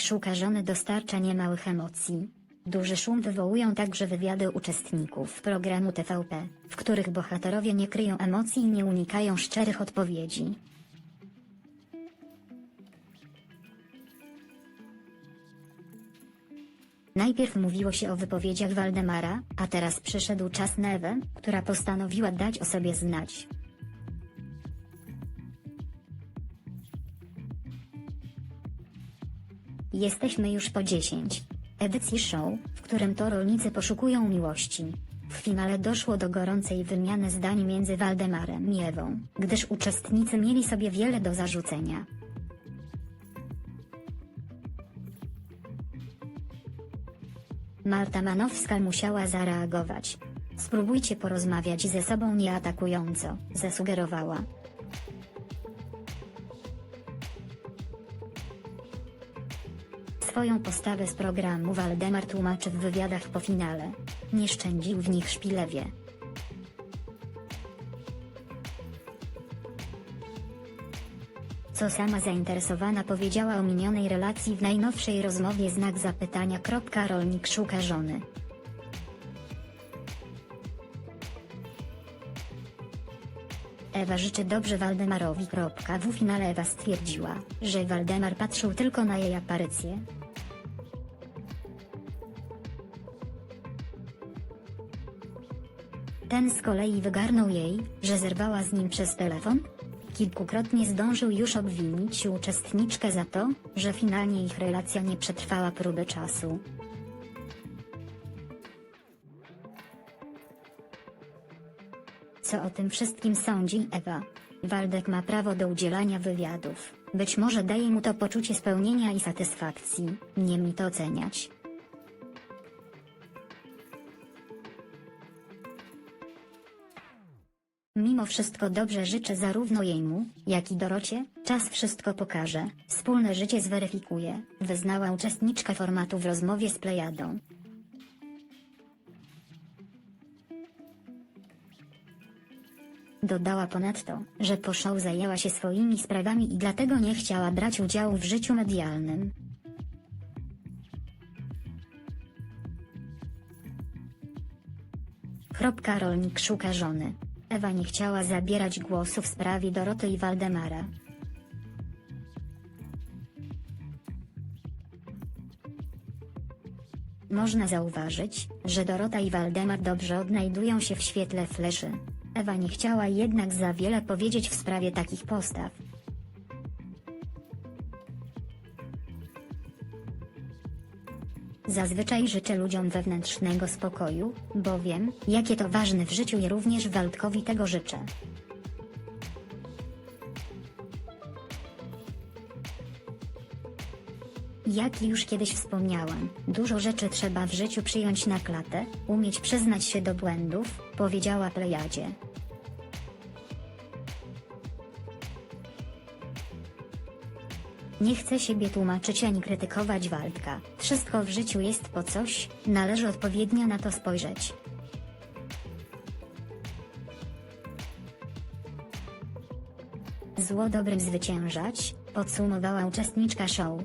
szuka żony dostarcza niemałych emocji. Duży szum wywołują także wywiady uczestników programu TVP, w których bohaterowie nie kryją emocji i nie unikają szczerych odpowiedzi. Najpierw mówiło się o wypowiedziach Waldemara, a teraz przyszedł czas na Ewę, która postanowiła dać o sobie znać. Jesteśmy już po 10 edycji show, w którym to rolnicy poszukują miłości. W finale doszło do gorącej wymiany zdań między Waldemarem i Ewą, gdyż uczestnicy mieli sobie wiele do zarzucenia. Marta Manowska musiała zareagować. Spróbujcie porozmawiać ze sobą nieatakująco, zasugerowała. Swoją postawę z programu Waldemar tłumaczy w wywiadach po finale. Nie szczędził w nich szpilewie. Co sama zainteresowana powiedziała o minionej relacji w najnowszej rozmowie znak zapytania. Rolnik szuka żony. Ewa życzy dobrze Waldemarowi. W finale Ewa stwierdziła, że Waldemar patrzył tylko na jej aparycję. Ten z kolei wygarnął jej, że zerwała z nim przez telefon. Kilkukrotnie zdążył już obwinić uczestniczkę za to, że finalnie ich relacja nie przetrwała próby czasu. Co o tym wszystkim sądzi Ewa? Waldek ma prawo do udzielania wywiadów. Być może daje mu to poczucie spełnienia i satysfakcji, nie mi to oceniać. Mimo wszystko dobrze życzę zarówno jemu, jak i Dorocie, czas wszystko pokaże, wspólne życie zweryfikuje, wyznała uczestniczka formatu w rozmowie z Plejadą. Dodała ponadto, że po show zajęła się swoimi sprawami i dlatego nie chciała brać udziału w życiu medialnym. Kropka rolnik szuka żony. Ewa nie chciała zabierać głosu w sprawie Doroty i Waldemara. Można zauważyć, że Dorota i Waldemar dobrze odnajdują się w świetle fleszy. Ewa nie chciała jednak za wiele powiedzieć w sprawie takich postaw. Zazwyczaj życzę ludziom wewnętrznego spokoju, bo wiem, jakie to ważne w życiu i również Waldkowi tego życzę. Jak już kiedyś wspomniałam, dużo rzeczy trzeba w życiu przyjąć na klatę, umieć przyznać się do błędów, powiedziała Plejadzie. Nie chcę siebie tłumaczyć ani krytykować Waldka, wszystko w życiu jest po coś, należy odpowiednio na to spojrzeć. Zło dobrym zwyciężać, podsumowała uczestniczka show.